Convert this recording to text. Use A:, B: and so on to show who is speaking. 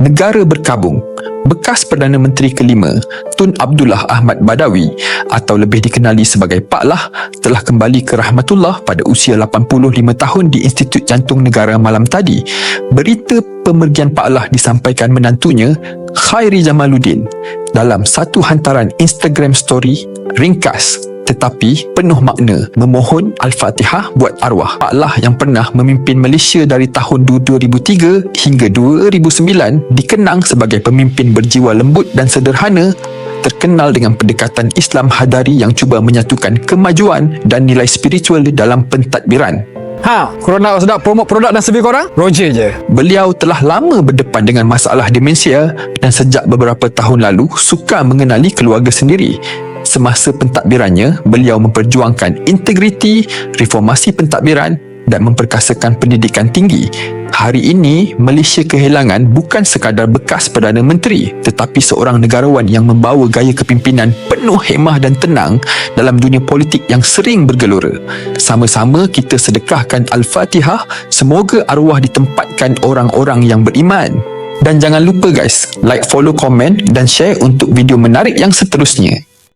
A: negara berkabung. Bekas Perdana Menteri kelima, Tun Abdullah Ahmad Badawi atau lebih dikenali sebagai Pak Lah telah kembali ke rahmatullah pada usia 85 tahun di Institut Jantung Negara malam tadi. Berita pemergian Pak Lah disampaikan menantunya Khairi Jamaluddin dalam satu hantaran Instagram story ringkas tetapi penuh makna memohon Al-Fatihah buat arwah Pak Lah yang pernah memimpin Malaysia dari tahun 2003 hingga 2009 dikenang sebagai pemimpin berjiwa lembut dan sederhana terkenal dengan pendekatan Islam hadari yang cuba menyatukan kemajuan dan nilai spiritual dalam pentadbiran.
B: Ha, korang nak sedap promote produk dan servis korang? Roger je.
A: Beliau telah lama berdepan dengan masalah demensia dan sejak beberapa tahun lalu suka mengenali keluarga sendiri. Semasa pentadbirannya, beliau memperjuangkan integriti, reformasi pentadbiran dan memperkasakan pendidikan tinggi. Hari ini, Malaysia kehilangan bukan sekadar bekas Perdana Menteri tetapi seorang negarawan yang membawa gaya kepimpinan penuh hemah dan tenang dalam dunia politik yang sering bergelora. Sama-sama kita sedekahkan Al-Fatihah, semoga arwah ditempatkan orang-orang yang beriman. Dan jangan lupa guys, like, follow, komen dan share untuk video menarik yang seterusnya.